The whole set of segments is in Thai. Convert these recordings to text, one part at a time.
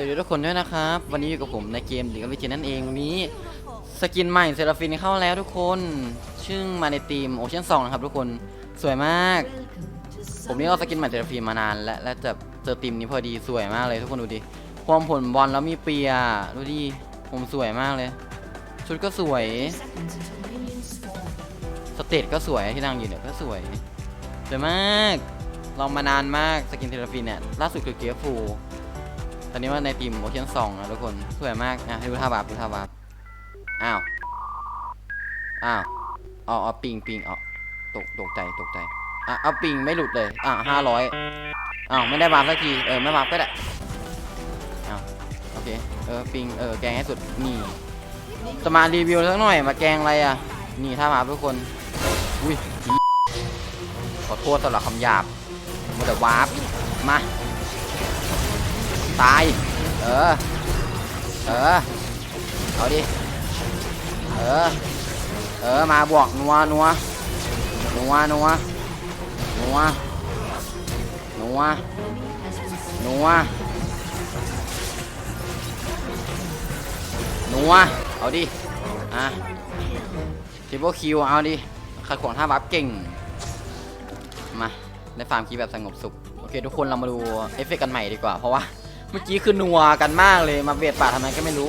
วัสดีทุกคนด้วยนะครับ วันนี้อยู่กับผมในเกมหรือวิจินั่นเองวันนี้ สกินใหม่เซราฟินเข้าแล้วทุกคนซึ่งมาในทีมโอเชียนสองนะครับทุกคนสวยมาก ผมนี่ก็สกินใหม่เซราฟินมานาน และและจะเจอทีมนี้พอดีสวยมากเลยทุกคนดูดิความผลบอลแล้วมีเปียดูดิผมสวยมากเลย ชุดก็สวยสเตจก็สวยที่นั่งอยู่เนี่ยก็สวยสวยมากลองมานานมากสกินเทเลฟินเนี่ยล่าสุดคือเกียร์ฟู อนนี้ว่าในทีมโอเชียนสองนะทุกคนสวยมากอะดูท่าบาปดูท่าบาปอ้าวอ้าวอ๋ออ๋อปิงปิงอ๋อตกตกใจตกใจอะเอาปิงไม่หลุดเลยอะห้าร้อยอ้าวไม่ได้บาปสักทีเออไม่บาปก็ได้อ้าวโอเคเออปิงเออแกงให้สุดนี่จะมารีวิวสักหน่อยมาแกงอะไรอะนี่ท่าบาปทุกคนอุ้ยขอโทษสำหรับคำหยาบมัวแต่วาร์ปมา ตาย เออ เออ เอาดิ เออ เออ มาบวกนัวนัวนัวนัวนัวนัวนัวนัวเอาดิ อะทิปเปิลคิว เอาดิขัดขวางท่าบัฟเก่ง มา ได้ฟาร์มคีแบบสงบสุข โอเค ทุกคนเรามาดูเอฟเฟกต์กันใหม่ดีกว่า เพราะว่า เมื่อกี้คือนัวกันมากเลยมาเบียดป่าทำไมก็ไม่รู้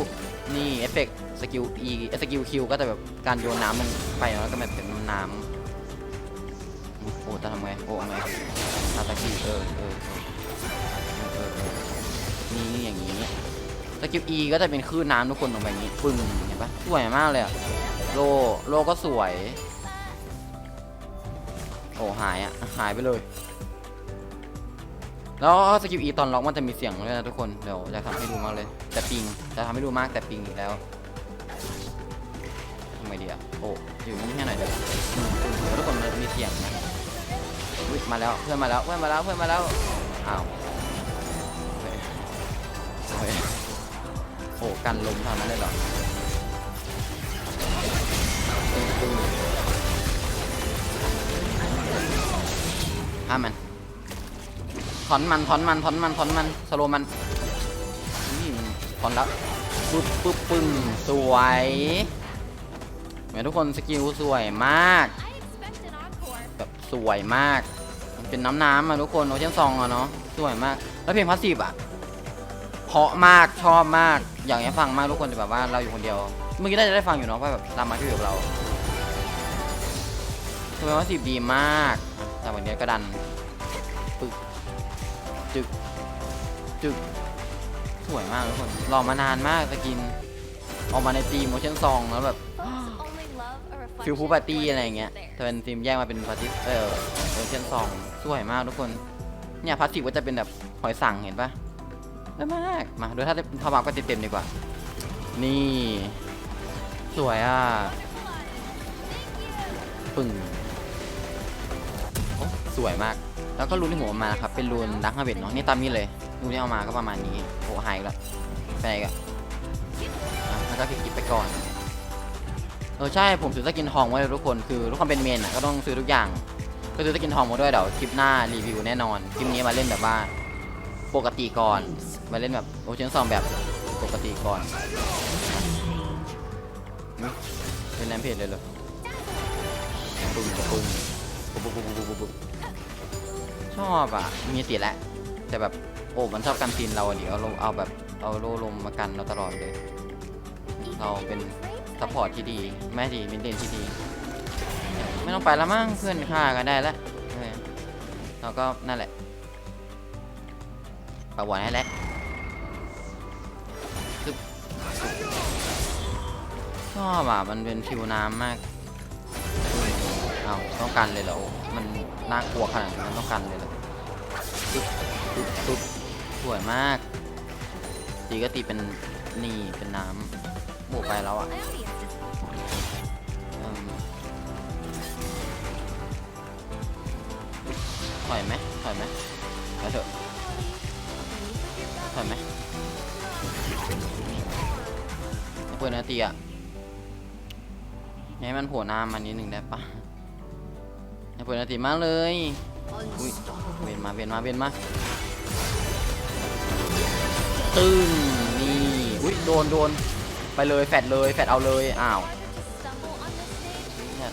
นี่เอฟเฟกต์สกิล E สกิลคิวก็จะแบบการโยนน้ำลงไปแล้วก็แบบเป็นน้ำโอ้จะทำไง โอ้ไงทาตะกี้เออเออเออเออนี่อย่างนี้สกิล E ก็จะเป็นคลื่นน้ำทุกคนลงไปอย่างนี้ปึ้งเห็นปะสวยมากเลยอะโลโลก็สวย โอ้หายอะหายไปเลย แล้วสกิลอีตอนล็อกมันจะมีเสียงด้วยนะทุกคน เดี๋ยวจะทำให้ดูมากเลย แต่ปิง จะทำให้ดูมากแต่ปิงอีกแล้วทำไมดีอะโอ้อยู่นิ่งๆให้หน่อยเดี๋ยวทุกคนมันมีเสียงนะมาแล้ว เพื่อนมาแล้ว เพื่อนมาแล้ว เพื่อนมาแล้ว อ้าวเฮ้ยเฮ้ยโอ้กันลมทำนั้นเหรอห้ามมัน ถอนมันถอนมันถอนมันถอนมันสโลมันนี่มันถอนแล้วปึ๊บปึ๊บปึ้งสวยเหมือนทุกคนสกิลสวยมากแบบสวยมาก มันเป็นน้ำน้ำอะทุกคนโอเชียนซองอะเนาะสวยมาก แล้วเพลงพาสซีฟอะเพาะมากชอบมาก อยากให้ฟังมากทุกคนแต่แบบว่าเราอยู่คนเดียวเมื่อกี้น่าจะได้ฟังอยู่เนาะว่าแบบตามมาที่อยู่กับเราเพลงพาสซีฟดีมากแต่วันนี้ก็ดัน จึกจึกสวยมากทุกคนรอมานานมากสกิน ออกมาในทีมโมชั่นซองแล้วแบบฟิลฟูปาร์ตี้อะไรอย่างเงี้ยแต่เป็นทีมแยกมาเป็นปาร์ตี้เออโมชั่นซองสวยมากทุกคนเนี่ยพาสซีฟก็จะเป็นแบบหอยสั่งเห็นปะได้มากมาดูถ้าถ้ามาก็เต็มๆดีกว่า นี่ สวยอะปึ่ง สวยมาก แล้วก็รูนที่หัวมาครับเป็นรูนดักฮาเวตเนาะนี่ตามนี้เลยรูนที่เอามาก็ประมาณนี้โอ้หายแล้วไปอีกอะแล้วก็เก็บไปก่อนเออใช่ผมซื้อสกินทองไว้เลยทุกคนคือทุกคนเป็นเมนอะก็ต้องซื้อทุกอย่าง ก็ซื้อสกินทองมาด้วยเดี๋ยวคลิปหน้ารีวิวแน่นอนคลิปนี้มาเล่นแบบว่าปกติก่อนมาเล่นแบบโอเชียนซองแบบปกติก่อนเป็นแรมเพจเลยเหรอปึ้งปึ้งปุ๊บปุ๊บปุ๊บปุ๊บปุ๊บปุ๊บ ชอบอะ มีติแล้วแต่แบบโอ้มันชอบกันซีนเราอะดิเอาลงเอาแบบเอาโลลมมากันเราตลอดเลย เราเป็นซัพพอร์ตที่ดีไม่ดีมินเทนที่ดี ไม่ต้องไปล้วมั้งเพื่อนฆ่ากันได้แล้วเราก็นั่นแหละประวัติให้แล้วชอบอะมันเป็นผิวน้ำมาก เอาต้องกันเลยเหรอ มันน่ากลัวขนาดนั้นต้องกันเลยเหรอปึ๊บปึ๊บปึ๊บสวยมาก ตีก็ตีเป็นนี่เป็นน้ำบวกไปแล้วอะเอิ่มถอยไหมถอยไหมไปเถอะถอยไหมเปิดนาตีอะให้มันโผล่หน้ามานิดหนึ่งได้ปะ ปิดนาตีมากเลยอุ้ยเวียนมาเวียนมาเวียนมาตึ้งนี่อุ้ยโดนโดนไปเลยแฟดเลยแฟดเอาเลยอ้าวเนี่ย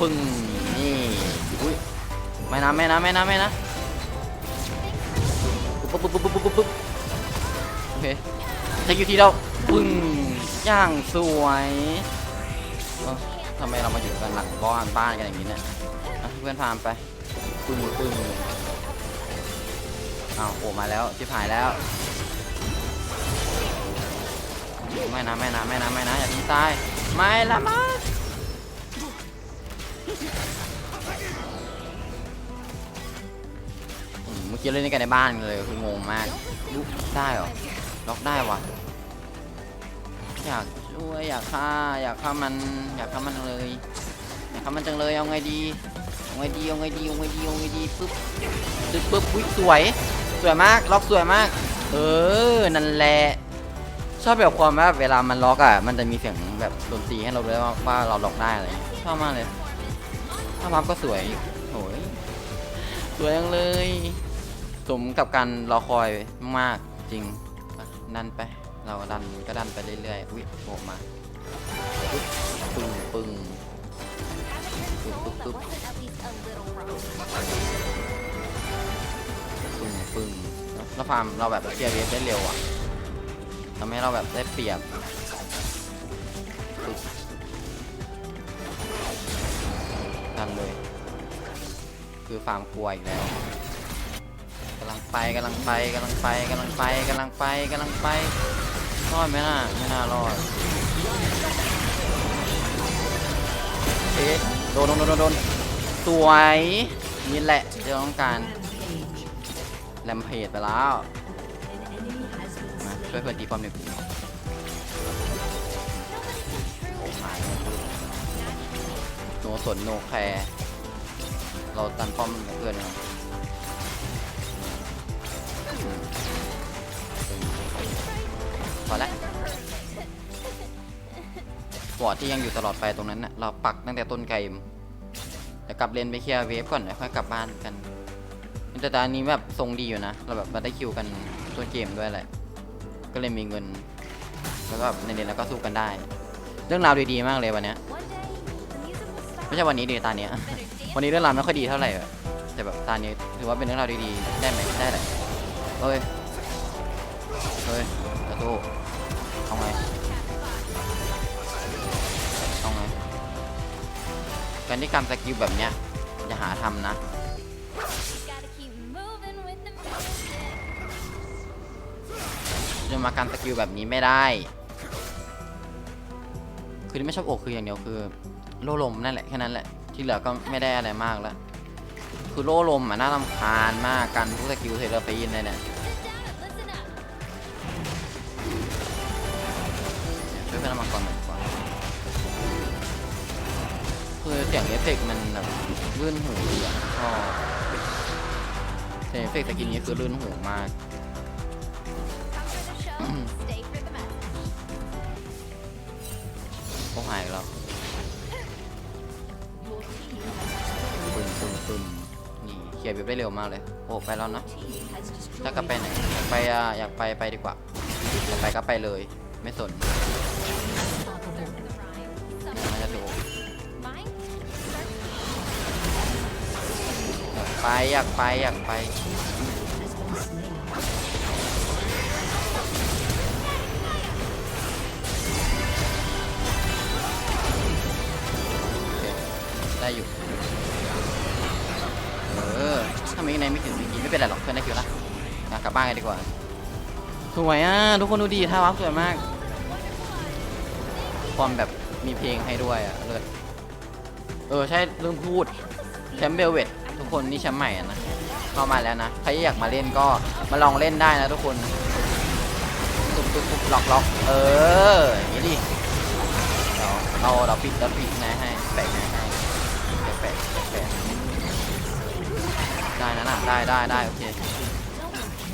ปึ้งนี่อุ้ยไม่นะไม่นะไม่นะไม่นะปุ๊บปุ๊บปุ๊บปุ๊บปุ๊บปุ๊บโอเคเทคอยู่ทีเดียวปึ้งย่างสวยเอ้า ทำไมเรามาอยู่กันหลังบ้านบ้านกันอย่างนี้เนี่ยอะเพื่อนพามไปปึ้งปึ้งอ้าวโผล่มาแล้วชิบหายแล้วไม่นะไม่นะไม่นะไม่นะอย่าทิ้งตายไม่ละมาอืมเมื่อกี้เล่นกันในบ้านเลยคืองงมากลุกได้เหรอล็อกได้วะอยาก ช่วยอยากฆ่าอยากฆ่ามันอยากฆ่ามันเลยอยากฆ่ามันจังเลยเอาไงดีเอาไงดีเอาไงดีเอาไงดีเอาไงดีปึ๊บตึ๊บปึ๊บอุ๊ยสวยสวยมากล็อกสวยมาก เออนั่นแหละชอบแบบความว่าเวลามันล็อกอะมันจะมีเสียงแบบดนตรีให้เราด้วยว่าว่าเราล็อกได้อะไรชอบมากเลยถ้าพับก็สวยโอยสวยจังเลย สมกับการรอคอยมากจริงอ่นไป เราดันก็ดันไปเรื่อยๆอุ้ยโผล่มาปึ๊บปึ้งปึ้งปึ๊บปึ๊บปึ๊บปึ้งปึ้งแล้วฟาร์มเราแบบเคลียร์เวฟได้เร็วอะทำให้เราแบบได้เปรียบดันเลย คือฟาร์มกลัวอีกแล้วกำลังไปกำลังไปกำลังไปกำลังไปกำลังไปกำลังไป รอดไหมน่ะไม่น่ารอดเอ๊ะโดนโดนโดนโดนสวยนี่แหละที่เราต้องการแรมเพจไปแล้วมาช่วยเพื่อนตีป้อมหนึ่งโอ้หายโนสนโนแคร์เราตันป้อมเพื่อนนะอื อร์ดที่ยังอยู่ตลอดไปตรงนั้นนะเราปักตั้งแต่ต้นเกมเดี๋ยวกลับเลนไปเคลียร์เวฟก่อนเดี๋ยวค่อยกลับบ้านกันแต่ตอนนี้แบบทรงดีอยู่นะ เราแบบมาได้คิวกันต้นเกมด้วยแหละก็เลยมีเงิน แล้วก็ในเดือนแล้วก็สู้กันได้ เรื่องราวดีๆมากเลยวันนี้ไม่ใช่วันนี้ดีตาเนี้ย วันนี้เรื่องราวไม่ค่อยดีเท่าไหร่แต่แบบตานี้ถือว่าเป็นเรื่องราวดีๆ ได้ไหมได้แหละเฮ้ย เฮ้ยจะสู้เอาไง การที่การสกิลแบบเนี้ยอย่าหาทำนะ จะมาการสกิลแบบนี้ไม่ได้ คือที่ไม่ชอบอกคืออย่างเดียวคือ โล่ลมนั่นแหละแค่นั้นแหละ ที่เหลือก็ไม่ได้อะไรมากแล้ว คือโล่ลมอะน่ารำคาญมากกันพวกสกิลเทเลฟีนเลยเนี่ยช่วยเพื่อนมาก่อนหน่อย คือเสียงเอฟเฟกต์มันแบบลื่นหูดีอะชอบเสียงเอฟเฟกต์สกินนี้คือลื่นหูมาก ก็หายแล้วปึ้มปึ้มปึ้มนี่เคลียร์เว็บได้เร็วมากเลย โอ้ไปแล้วนะ ถ้ากลับไปไหนอยากไปอะอยากไปไปดีกว่าอยากไปก็ไปเลย ไม่สน ไปอยากไปอยากไป ได้อยู่ เออถ้ามีในไม่ถึงสี่ทีไม่เป็นไรหรอกเพื่อนได้คิวละอะกลับบ้านกันดีกว่า สวยอะ ทุกคนดูดีท่าวับสวยมาก ความแบบมีเพลงให้ด้วยอะเลิศเออ ใช่ลืมพูดแชมเบลเวต ทุกคนนี่แชมป์ใหม่อะนะเข้ามาแล้วนะใครอยากมาเล่นก็มาลองเล่นได้นะทุกคนตุ๊บตุ๊บตุ๊บล็อกล็อกเอออย่างนี้ดิเดี๋ยวเราเราปิดเราปิดไงให้แปะไงให้แปะแปะแปะได้นะน่ะได้ได้ได้โอเค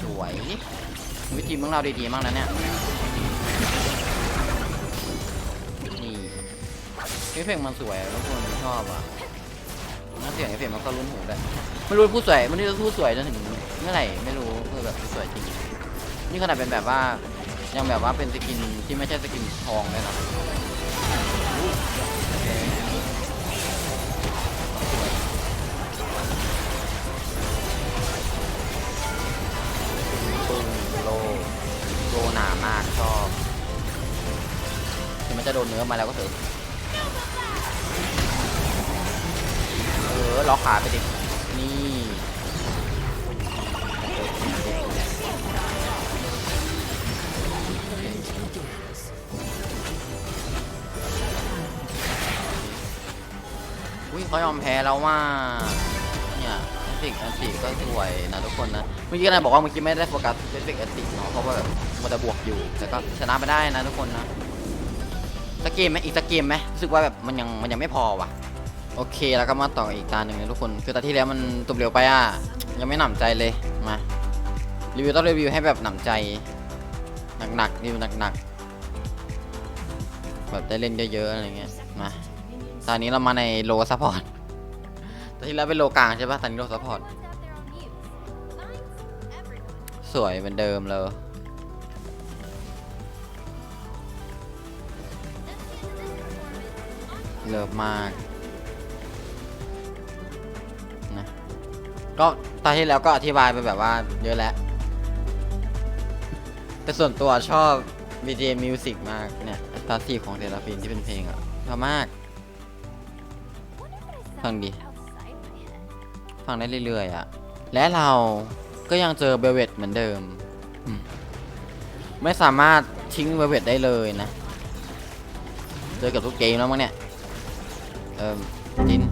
สวยวิธีมึงเราดีๆมากนะเนี่ยนี่เอฟเฟกต์มันสวยทุกคนชอบอะ เสียงเอฟเฟกต์มันก็รุนหูด้วยไม่รู้พูดสวยไม่รู้พูดสวยจนถึงเมื่อไหร่ไม่รู้คือแบบสวยจริง นี่ขนาดเป็นแบบว่ายังแบบว่าเป็นสกินที่ไม่ใช่สกินทองเลยนะโอเคปึ้งโลโลหนามากชอบถึงมันจะโดนเนื้อมาแล้วก็เถอะ ล็อกขาไปดิ นี่อุ้ยเขายอมแพ้แล้วว่า เนี่ยเอฟเฟกต์อันติก็สวยนะทุกคนนะ เมื่อกี้นายบอกว่าเมื่อกี้ไม่ได้โฟกัสเอฟเฟกต์อันติเนาะ เพราะว่าแบบมันจะบวกอยู่ แต่ก็ชนะไปได้นะทุกคนนะสักเกมไหมอีกสักเกมไหมรู้สึกว่าแบบมันยังมันยังไม่พอว่ะ โอเคแล้วก็มาต่ออีกตาหนึ่งนะทุกคน คือตาที่แล้วมันจบเร็วไปอะ ยังไม่หนำใจเลย มา รีวิวต้องรีวิวให้แบบหนำใจ หนักๆรีวิวหนักๆ แบบได้เล่นเยอะๆอะไรเงี้ย มา ตอนนี้เรามาในโลซัพพอร์ตตอนที่แล้วเป็นโลกลางใช่ปะตอนนี้โลซัพพอร์ต สวยเหมือนเดิมเลยเลิฟมาก ก็ตอนที่แล้วก็อธิบายไปแบบว่าเยอะแล้ว แต่ส่วนตัวชอบ BGM Music มากเนี่ยตาสีของเทเลฟินที่เป็นเพลงอะชอบมาก ฟังดิฟังได้เรื่อยๆอะและเราก็ยังเจอเบลเวตเหมือนเดิม ไม่สามารถทิ้งเบลเวตได้เลยนะ เจอกับทุกเกมแล้วมั้งเนี่ย เออจิน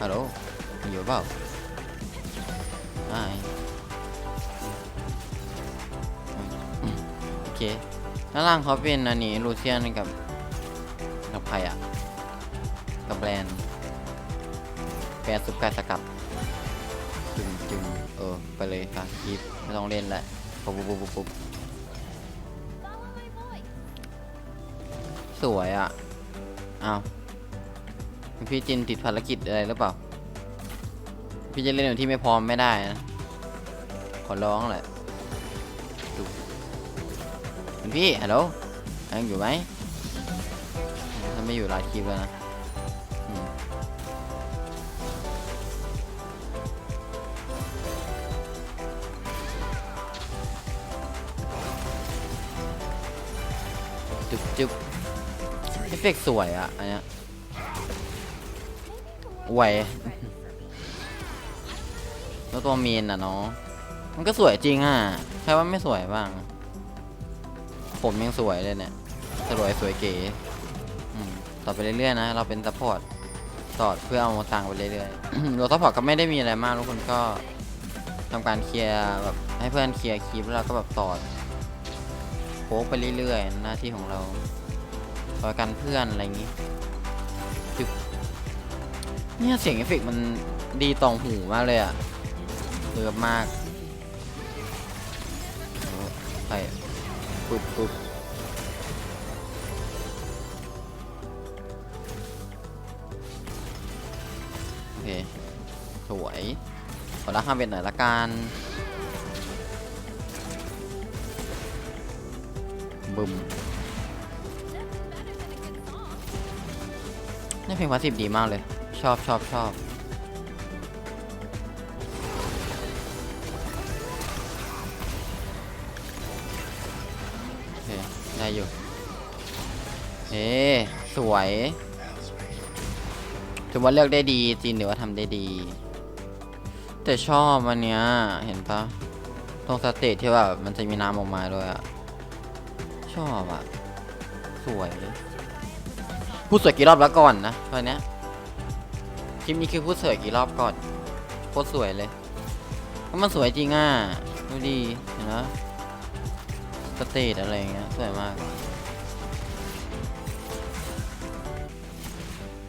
ฮัลโหลอยู่เปล่า ด้านล่างเขาเป็นอันนี้ลูเซียนกับกับใครอะกับแบรนด์แบรนด์ซุปไก่สกัดจุ่มจุ่มเออ ไปเลยค่ะคลิปไม่ต้องเล่นแล้วปุ๊บปุ๊บปุ๊บปุ๊บสวยอะอ้าวพี่จินติดภารกิจอะไรหรือเปล่า พี่จะเล่นอย่างที่ไม่พร้อมไม่ได้นะ ขอร้องแหละ พี่ฮัลโหลยังอยู่ไหมถ้าไม่อยู่หลายคลิปแล้วนะจุ๊บจุ๊บเอฟเฟกสวยอะอันเนี้ยไหวแล้วตัวมีนอะเนาะมันก็สวยจริงอะ ใครว่าไม่สวยบ้าง ผมยังสวยเลยเนี่ยสวยสวยเก๋ต่อไปเรื่อยๆนะ เราเป็นซัพพอร์ตสอดเพื่อเอาตังค์ไปเรื่อยๆเราซัพพอร์ตก็ไม่ได้มีอะไรมากทุกคนก็ทำการเคลียร์แบบให้เพื่อนเคลียร์คลิปแล้วเราก็แบบสอดโค้กไปเรื่อยๆ หน้าที่ของเราคอยกันเพื่อนอะไรอย่างงี้เนี่ยเสียงเอฟเฟกมันดีตรงหูมากเลยอะเลิฟมากโอ้ไปุ๊บปุ๊บโอเค สวย ขอรักห้าเป็นหน่อยละกันบึมนี่เพลงพาสซีฟดีมากเลย ชอบชอบชอบ ได้อยู่เอ๊สวยถือว่าเลือกได้ดีจริงหรือว่าทำได้ดี แต่ชอบอันเนี้ยเห็นปะตรงสเตจที่แบบมันจะมีน้ำออกมาด้วยอะชอบอะสวยพูดสวยกี่รอบแล้วก่อนนะตอนเนี้ยคลิปนี้คือพูดสวยกี่รอบก่อนโคตรสวยเลยก็มันสวยจริงอะดูดีเห็นไหม สเตจอะไรอย่างเงี้ยสวยมาก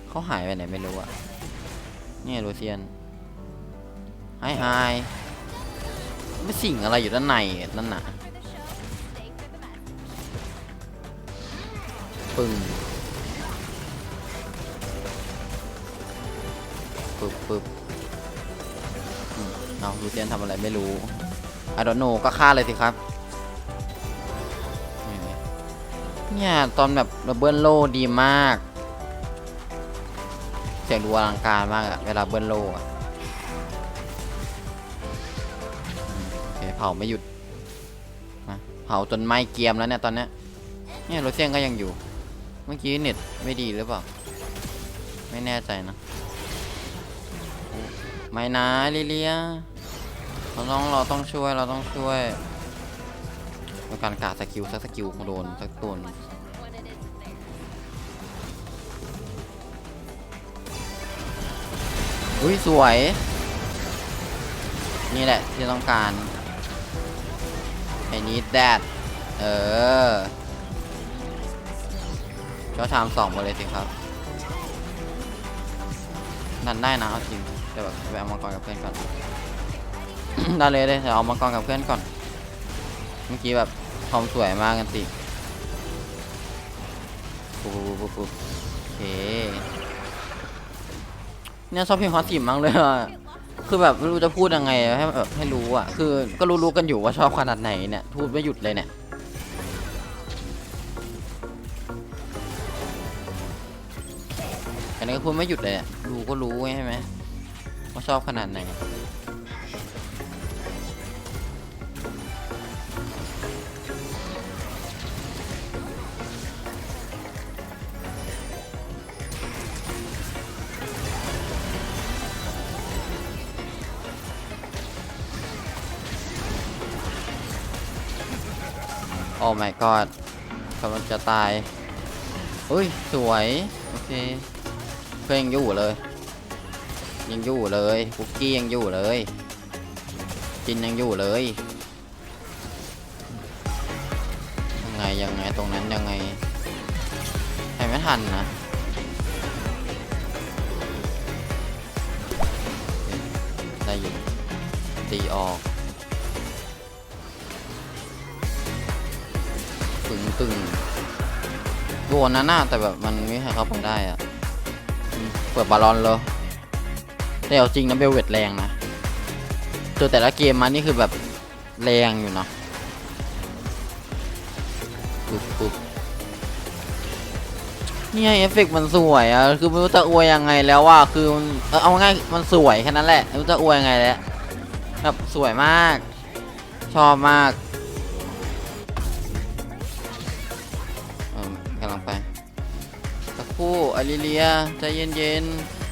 เขาหายไปไหนไม่รู้อะนี่ลูเซียนไฮไฮไม่สิ่งอะไรอยู่ด้านในนั่นน่ะปึ้งปึ๊บปึ๊บเอาลูเซียนทำอะไรไม่รู้ไอดอนโนก็ฆ่าเลยสิครับ เนี่ย ตอนแบบระเบิดโลดีมาก เสียงดูอลังการมากอะเวลาเบิ้ลโลอะโอเคเผาไม่หยุดเผาจนไหม้เกียมแล้วเนี่ยตอนเนี้ยเนี่ยโรเซียนก็ยังอยู่ เมื่อกี้เน็ตไม่ดีหรือเปล่า ไม่แน่ใจนะ ไม่นะลิเลียเราต้องเราต้องช่วยเราต้องช่วยในการกาสกิลสักสกิลของโดนสักตัวนึง อุ้ยสวย นี่แหละที่ต้องการไอ้นี้แดดเออก็ชามสองมาเลยสิครับนั่นได้นะเอาจริงแต่แบบไปเอามังกรกับเพื่อนก่อนได้เลยเลยเดี๋ยวเอามังกรกับเพื่อนก่อน เมื่อกี้แบบทอมสวยมากกันสิปูปุ๊บปุ๊บปุ๊บโอเค เนี่ยชอบเพลงฮอตสิมมากเลยอะคือแบบไม่รู้จะพูดยังไงให้แบบให้รู้อะ คือก็รู้ๆกันอยู่ว่าชอบขนาดไหนเนี่ยพูดไม่หยุดเลยเนี่ยอันนี้ก็พูดไม่หยุดเลยอะรู้ก็รู้ใช่ไหมว่าชอบขนาดไหน อ้ my god กำลังจะตายอุ้ย สวย โอเค เพื่อนยังอยู่เลย ยังอยู่เลยคุกกี้ยังอยู่เลย จินยังอยู่เลยยังไงยังไงตรงนั้นยังไงใครไม่ทันนะได้อยู่ตีออก ตึงโดนนะหน้าแต่แบบมันไม่ให้เข้าไปได้อะเปิดบาลอนเลยแต่เอาจริงนะเบลเวตแรงนะเจอแต่ละเกมมานี่คือแบบแรงอยู่นะปุ๊บปุ๊บเนี่ยเอฟเฟกมันสวยอะคือไม่รู้จะอวยยังไงแล้วว่าคือเออเอาง่ายมันสวยแค่นั้นแหละไม่รู้จะอวยยังไงแล้วแบบสวยมาก ชอบมาก ลิเลียใจเย็นๆ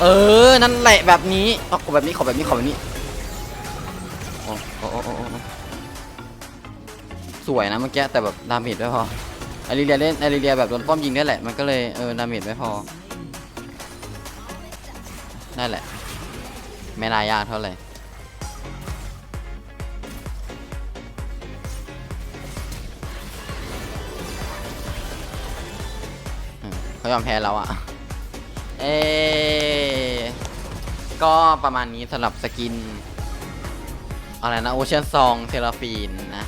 เออ นั่นแหละแบบนี้เอาขอแบบนี้ขอแบบนี้ขอแบบนี้โอ้โอ้โอ้โอ้โอ้สวยนะเมื่อกี้แต่แบบดาเมจไม่พออาริเลียเล่นอาริเลียแบบโดนป้อมยิงได้แหละมันก็เลยเออดาเมจไม่พอนั่นแหละ ไม่น่ายากเท่าไหร่ เขายอมแพ้แล้วอะเอก็ประมาณนี้สำหรับสกิน อะไรนะโอเชียนซองเทราฟีนนะ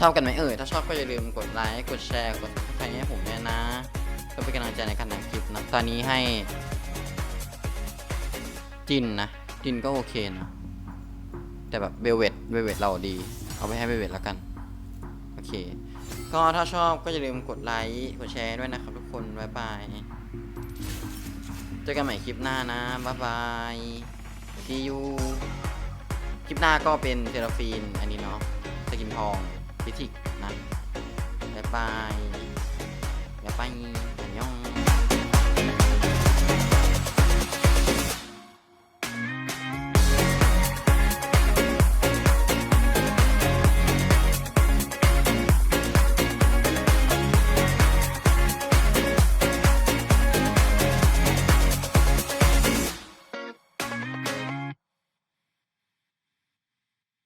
ชอบกันไหมเอ่ยถ้าชอบก็อย่าลืมกดไลค์ กดแชร์ กดใครให้ผมด้วยนะเพื่อเป็นกำลังใจในการทำคลิปนะตอนนี้ให้ จินนะ จินก็โอเคนะ แต่แบบเบลเวตเบลเวตเราดี เอาไปให้เบลเวตแล้วกัน โอเค ก็ถ้าชอบก็อย่าลืมกดไลค์กดแชร์ด้วยนะครับทุกคนบ๊ายบายเจอกันใหม่คลิปหน้านะบ๊ายบายซียูคลิปหน้าก็เป็นเทราฟีนอันนี้เนาะสกินทองฟิสิกนะบ๊ายบายบ๊ายบาย